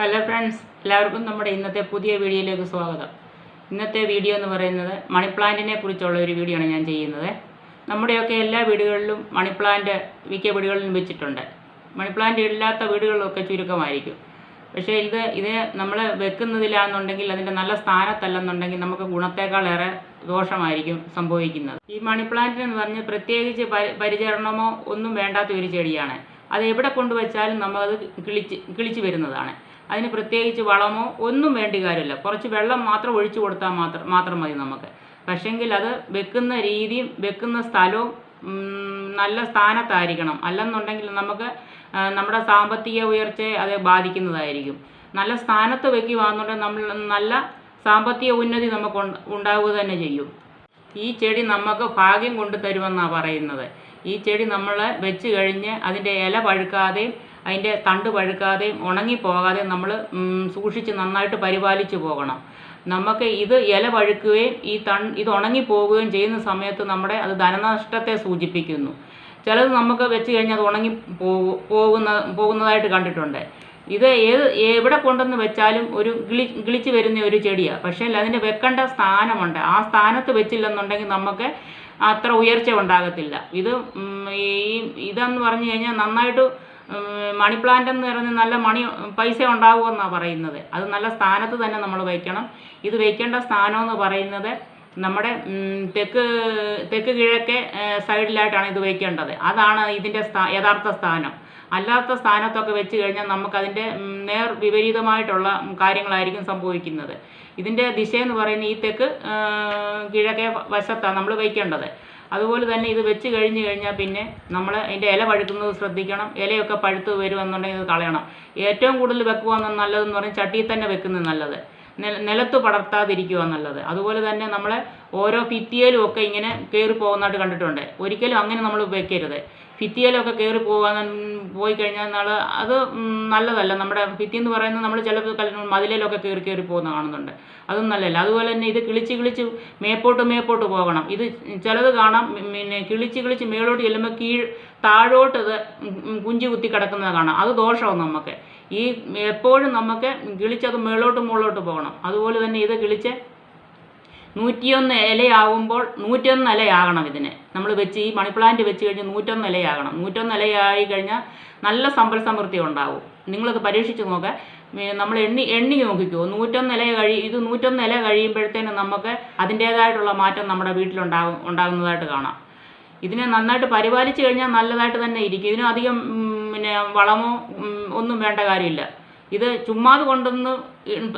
Hello friends എല്ലാവർക്കും നമ്മുടെ ഇന്നത്തെ പുതിയ വീഡിയോയിലേക്ക് സ്വാഗതം. ഇന്നത്തെ വീഡിയോ എന്ന് പറയുന്നത് മണി പ്ലാന്റിനെ കുറിച്ചുള്ള ഒരു വീഡിയോ ആണ് ഞാൻ ചെയ്യുന്നത്. നമ്മുടെയൊക്കെ എല്ലാ വീടുകളിലും മണി പ്ലാന്റ് മിക്ക വീടുകളിലും വെച്ചിട്ടുണ്ട്. മണി പ്ലാന്റ് ഇല്ലാത്ത വീടുകളിലൊക്കെ ചുരുക്കമായിരിക്കും. പക്ഷേ ഇത് ഇത് നമ്മൾ വെക്കുന്നതിലാണെന്നുണ്ടെങ്കിൽ അതിന്റെ നല്ല സ്ഥാനത്തല്ലെന്നുണ്ടെങ്കിൽ നമുക്ക് ഗുണത്തേക്കാളേറെ ദോഷമായിരിക്കും സംഭവിക്കുന്നത്. ഈ മണി പ്ലാന്റ് എന്ന് പറഞ്ഞ് പ്രത്യേകിച്ച് പരി- പരിചരണമോ ഒന്നും വേണ്ടാത്ത ഒരു ചെടിയാണ്. അത് എവിടെ കൊണ്ടുവച്ചാലും നമ്മളത് കിളിച്ച് കിളിച്ച് വരുന്നതാണ്. അതിന് പ്രത്യേകിച്ച് വളമോ ഒന്നും വേണ്ട കാര്യമില്ല. കുറച്ച് വെള്ളം മാത്രം ഒഴിച്ചു കൊടുത്താൽ മാത്രം മാത്രം മതി നമുക്ക്. പക്ഷെങ്കിൽ അത് വെക്കുന്ന രീതിയും വെക്കുന്ന സ്ഥലവും നല്ല സ്ഥാനത്തായിരിക്കണം. അല്ലെന്നുണ്ടെങ്കിൽ നമുക്ക് നമ്മുടെ സാമ്പത്തിക ഉയർച്ചയെ അത് ബാധിക്കുന്നതായിരിക്കും. നല്ല സ്ഥാനത്ത് വെക്കുകയാണെന്നുണ്ടെങ്കിൽ നമ്മൾ നല്ല സാമ്പത്തിക ഉന്നതി നമുക്ക് ഉണ്ടാവുക തന്നെ ചെയ്യും. ഈ ചെടി നമുക്ക് ഭാഗ്യം കൊണ്ടു തരുമെന്നാണ് പറയുന്നത്. ഈ ചെടി നമ്മൾ വെച്ച് കഴിഞ്ഞ് അതിന്റെ ഇല പഴുക്കാതെയും അതിന്റെ തണ്ട് പഴുക്കാതെയും ഉണങ്ങിപ്പോകാതെയും നമ്മൾ സൂക്ഷിച്ച് നന്നായിട്ട് പരിപാലിച്ചു പോകണം. നമുക്ക് ഇത് ഇല പഴുക്കുകയും ഈ തൺ ഇത് ഉണങ്ങിപ്പോവുകയും ചെയ്യുന്ന സമയത്ത് നമ്മുടെ അത് ധനനഷ്ടത്തെ സൂചിപ്പിക്കുന്നു. ചിലത് നമുക്ക് വെച്ച് കഴിഞ്ഞാൽ അത് ഉണങ്ങി പോകു പോകുന്ന പോകുന്നതായിട്ട് കണ്ടിട്ടുണ്ട്. ഇത് ഏത് എവിടെ കൊണ്ടുവന്ന് വെച്ചാലും ഒരു കിളി കിളിച്ച് വരുന്ന ഒരു ചെടിയാണ് പക്ഷേ അതിന്റെ വെക്കേണ്ട സ്ഥാനമുണ്ട്. ആ സ്ഥാനത്ത് വെച്ചില്ലെന്നുണ്ടെങ്കിൽ നമുക്ക് അത്ര ഉയർച്ച ഉണ്ടാകത്തില്ല. ഇത് ഈ ഇതെന്ന് പറഞ്ഞു കഴിഞ്ഞാൽ നന്നായിട്ട് മണി പ്ലാന്റ് എന്ന് പറയുന്നത് നല്ല മണി പൈസ ഉണ്ടാവുമെന്നാണ് പറയുന്നത്. അത് നല്ല സ്ഥാനത്ത് തന്നെ നമ്മൾ വയ്ക്കണം. ഇത് വയ്ക്കേണ്ട സ്ഥാനം എന്ന് പറയുന്നത് നമ്മുടെ തെക്ക് തെക്ക് കിഴക്കേ സൈഡിലായിട്ടാണ് ഇത് വയ്ക്കേണ്ടത്. അതാണ് ഇതിന്റെ സ്ഥാ യഥാർത്ഥ സ്ഥാനം. അല്ലാത്ത സ്ഥാനത്തൊക്കെ വെച്ച് കഴിഞ്ഞാൽ നമുക്കതിന്റെ നേർ വിപരീതമായിട്ടുള്ള കാര്യങ്ങളായിരിക്കും സംഭവിക്കുന്നത്. ഇതിന്റെ ദിശയെന്ന് പറയുന്ന ഈ തെക്ക് കിഴക്കേ വശത്താണ് നമ്മൾ വയ്ക്കേണ്ടത്. അതുപോലെ തന്നെ ഇത് വെച്ച് കഴിഞ്ഞ് കഴിഞ്ഞാൽ പിന്നെ നമ്മൾ അതിന്റെ ഇല പഴുക്കുന്നത് ശ്രദ്ധിക്കണം. ഇലയൊക്കെ പഴുത്ത് വരുമെന്നുണ്ടെങ്കിൽ ഇത് കളയണം. ഏറ്റവും കൂടുതൽ വെക്കുക നല്ലതെന്ന് പറഞ്ഞാൽ ചട്ടിയിൽ തന്നെ വെക്കുന്നത് നല്ലത്. നില- നിലത്ത് പടർത്താതിരിക്കുക നല്ലത് അതുപോലെ തന്നെ നമ്മളെ ഓരോ ഭിത്തിയിലും ഒക്കെ ഇങ്ങനെ കയറി പോകുന്നതായിട്ട് കണ്ടിട്ടുണ്ട്. ഒരിക്കലും അങ്ങനെ നമ്മൾ വെക്കരുത് ഭിത്തിയിലൊക്കെ കയറി പോകാൻ പോയി കഴിഞ്ഞാൽ നാളെ അത് നല്ലതല്ല. നമ്മുടെ ഭിത്തി എന്ന് പറയുന്നത് നമ്മൾ ചില മതിലിലൊക്കെ കയറി കയറി പോകുന്ന കാണുന്നുണ്ട്. അതും നല്ലതല്ല. അതുപോലെ തന്നെ ഇത് കിളിച്ച് കിളിച്ച് മേപ്പോട്ട് മേപ്പോട്ട് പോകണം. ഇത് ചിലത് കാണാം. പിന്നെ കിളിച്ച് കിളിച്ച് മേളോട്ട് ചെല്ലുമ്പോൾ കീഴ് താഴോട്ട് ഇത് കുഞ്ചി കുത്തി കിടക്കുന്നത് കാണാം. അത് ദോഷമാണ് നമുക്ക്. ഈ എപ്പോഴും നമുക്ക് കിളിച്ചത് മേളോട്ട് മുകളിലോട്ട് പോകണം. അതുപോലെ തന്നെ ഇത് കിളിച്ച് നൂറ്റിയൊന്ന് ഇലയാവുമ്പോൾ നൂറ്റൊന്ന് ഇലയാകണം ഇതിന്. നമ്മൾ വെച്ച് ഈ മണി പ്ലാന്റ് വെച്ച് കഴിഞ്ഞ് നൂറ്റൊന്ന് ഇലയാകണം. നൂറ്റൊന്ന് ഇലയായി കഴിഞ്ഞാൽ നല്ല സമ്പൽ സമൃദ്ധി ഉണ്ടാവും. നിങ്ങളത് പരീക്ഷിച്ച് നോക്കുക നമ്മൾ എണ്ണി എണ്ണി നോക്കിക്കോ. നൂറ്റൊന്ന് ഇല കഴി ഇത് നൂറ്റൊന്ന് ഇല കഴിയുമ്പോഴത്തേനും നമുക്ക് അതിന്റേതായിട്ടുള്ള മാറ്റം നമ്മുടെ വീട്ടിലുണ്ടാകും ഉണ്ടാകുന്നതായിട്ട് കാണാം. ഇതിനെ നന്നായിട്ട് പരിപാലിച്ച് കഴിഞ്ഞാൽ നല്ലതായിട്ട് തന്നെ ഇരിക്കും. ഇതിനും അധികം പിന്നെ വളമോ ഒന്നും വേണ്ട കാര്യമില്ല. ഇത് ചുമ്മാത് കൊണ്ടൊന്ന്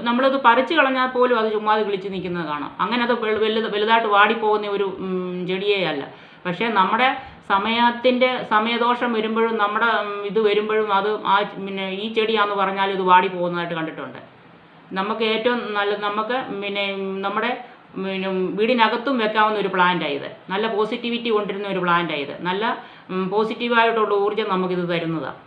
നമ്മളിത് പറിച്ചു കളഞ്ഞാൽ പോലും അത് ചുമ്മാത് കിളിച്ച് നിൽക്കുന്നത് കാണാം. അങ്ങനെ അത് വലു- വലുത് വലുതായിട്ട് വാടിപ്പോകുന്ന ഒരു ചെടിയേ അല്ല. പക്ഷേ നമ്മുടെ സമയത്തിന്റെ സമയദോഷം വരുമ്പോഴും നമ്മുടെ ഇത് വരുമ്പോഴും അത് ആ പിന്നെ ഈ ചെടിയാന്ന് പറഞ്ഞാൽ ഇത് വാടി പോകുന്നതായിട്ട് കണ്ടിട്ടുണ്ട്. നമുക്ക് ഏറ്റവും നല്ല നമുക്ക് പിന്നെ നമ്മുടെ പിന്നെ വീടിനകത്തും വെക്കാവുന്ന ഒരു പ്ലാന്റാണ് നല്ല പോസിറ്റിവിറ്റി കൊണ്ടിരുന്ന ഒരു പ്ലാന്റാണ് ഇത്. നല്ല പോസിറ്റീവായിട്ടുള്ള ഊർജം നമുക്കിത് തരുന്നതാണ്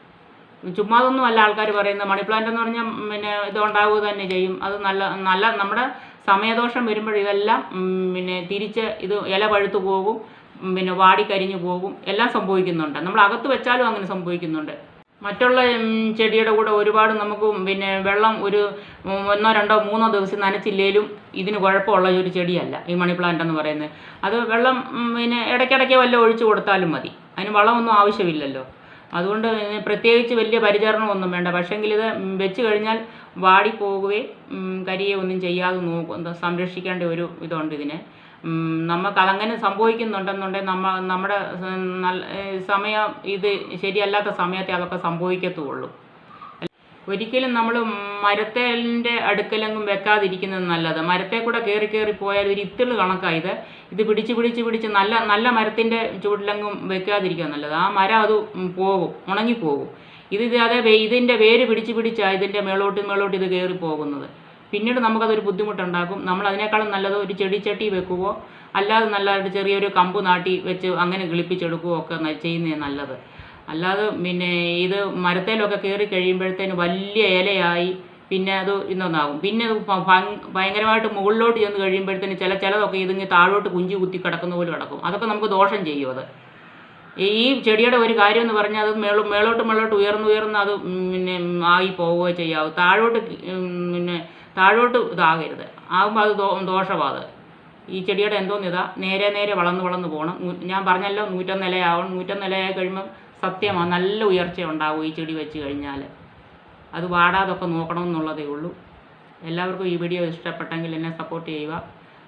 ചുമ്മാതൊന്നും അല്ല ആൾക്കാർ പറയുന്നത്. മണി പ്ലാന്റ് എന്ന് പറഞ്ഞാൽ പിന്നെ ഇത് ഉണ്ടാവുക തന്നെ ചെയ്യും. അത് നല്ല നല്ല നമ്മുടെ സമയദോഷം വരുമ്പോൾ ഇതെല്ലാം പിന്നെ തിരിച്ച് ഇത് ഇല പഴുത്തു പോകും പിന്നെ വാടിക്കരിഞ്ഞു പോകും. എല്ലാം സംഭവിക്കുന്നുണ്ട്. നമ്മൾ അകത്ത് വെച്ചാലും അങ്ങനെ സംഭവിക്കുന്നുണ്ട്. മറ്റുള്ള ചെടിയുടെ കൂടെ ഒരുപാട് നമുക്ക് പിന്നെ വെള്ളം ഒരു ഒന്നോ രണ്ടോ മൂന്നോ ദിവസം നനച്ചില്ലേലും ഇതിന് കുഴപ്പമുള്ള ഒരു ചെടിയല്ല ഈ മണി പ്ലാന്റ് എന്ന് പറയുന്നത്. അത് വെള്ളം പിന്നെ ഇടയ്ക്കിടയ്ക്ക് വല്ല ഒഴിച്ചു കൊടുത്താലും മതി. അതിന് വളമൊന്നും ആവശ്യമില്ലല്ലോ. അതുകൊണ്ട് പ്രത്യേകിച്ച് വലിയ പരിചരണമൊന്നും വേണ്ട. പക്ഷെങ്കിൽ ഇത് വെച്ച് കഴിഞ്ഞാൽ വാടിപ്പോകുകയും കരിയെ ഒന്നും ചെയ്യാതെ നോക്കും. സംരക്ഷിക്കേണ്ട ഒരു ഇതുണ്ട് ഇതിന്. നമുക്ക് നമുക്കതങ്ങനെ സംഭവിക്കുന്നുണ്ടെന്നുണ്ടെങ്കിൽ നമ്മ നമ്മുടെ നല്ല സമയം ഇത് ശരിയല്ലാത്ത സമയത്തെ അതൊക്കെ സംഭവിക്കത്തുള്ളൂ. ഒരിക്കലും നമ്മൾ മരത്തേലിന്റെ അടുക്കലെങ്ങും വെക്കാതിരിക്കുന്നത് നല്ലത്. മരത്തെ കൂടെ കയറി കയറി പോയാൽ ഒരു ഇത്തിൾ കണക്കാണ് ഇത് ഇത് പിടിച്ച് പിടിച്ച് പിടിച്ച് നല്ല നല്ല മരത്തിന്റെ ചുവട്ടിലെങ്ങും വെക്കാതിരിക്കുക നല്ലത്. ആ മരം അത് പോകും ഉണങ്ങിപ്പോകും. ഇത് അതേ ഇതിന്റെ വേര് പിടിച്ച് പിടിച്ചാണ് ഇതിന്റെ മേളോട്ട് മേളോട്ട് ഇത് കയറി പോകുന്നത്. പിന്നീട് നമുക്കതൊരു ബുദ്ധിമുട്ടുണ്ടാക്കും. നമ്മൾ അതിനേക്കാളും നല്ലത് ഒരു ചെടിച്ചട്ടി വെക്കുവോ അല്ലാതെ നല്ലതായിട്ട് ചെറിയൊരു കമ്പ് നാട്ടി വെച്ച് അങ്ങനെ കിളിപ്പിച്ചെടുക്കുകയോ ഒക്കെ ചെയ്യുന്നതാണ് നല്ലത്. അല്ലാതെ പിന്നെ ഇത് മരത്തേലൊക്കെ കയറി കഴിയുമ്പോഴത്തേന് വലിയ ഇലയായി. പിന്നെ അത് ഇന്നൊന്നാകും. പിന്നെ ഭയങ്കരമായിട്ട് മുകളിലോട്ട് ചെന്ന് കഴിയുമ്പോഴത്തേന് ചില ചിലതൊക്കെ ഇതിങ്ങ് താഴോട്ട് കുഞ്ചി കുത്തി കിടക്കുന്ന പോലെ കിടക്കും അതൊക്കെ നമുക്ക് ദോഷം ചെയ്യും അത്. ഈ ചെടിയുടെ ഒരു കാര്യം എന്ന് പറഞ്ഞാൽ അത് മേളോ മേളോട്ട് മേളോട്ട് ഉയർന്ന് ഉയർന്ന് അത് പിന്നെ ആയി പോവുകയോ ചെയ്യാവും. താഴോട്ട് പിന്നെ താഴോട്ട് ഇതാകരുത്. ആകുമ്പോൾ അത് ദോ ഈ ചെടിയുടെ എന്തോന്ന് ഇതാ നേരെ നേരെ വളർന്ന് വളർന്ന് പോകണം ഞാൻ പറഞ്ഞല്ലോ നൂറ്റൊന്നിലയാവണം. നൂറ്റൊന്നിലയായി കഴിയുമ്പം സത്യമാണ് നല്ല ഉയർച്ച ഉണ്ടാവും ഈ ചെടി വെച്ച് കഴിഞ്ഞാൽ അത് വാടാതൊക്കെ നോക്കണമെന്നുള്ളതേ ഉള്ളൂ. എല്ലാവർക്കും ഈ വീഡിയോ ഇഷ്ടപ്പെട്ടെങ്കിൽ എന്നെ സപ്പോർട്ട് ചെയ്യുക.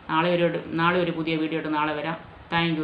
നാളെ ഒരു നാളെ ഒരു പുതിയ വീഡിയോ ഇട്ട് നാളെ വരാം. താങ്ക്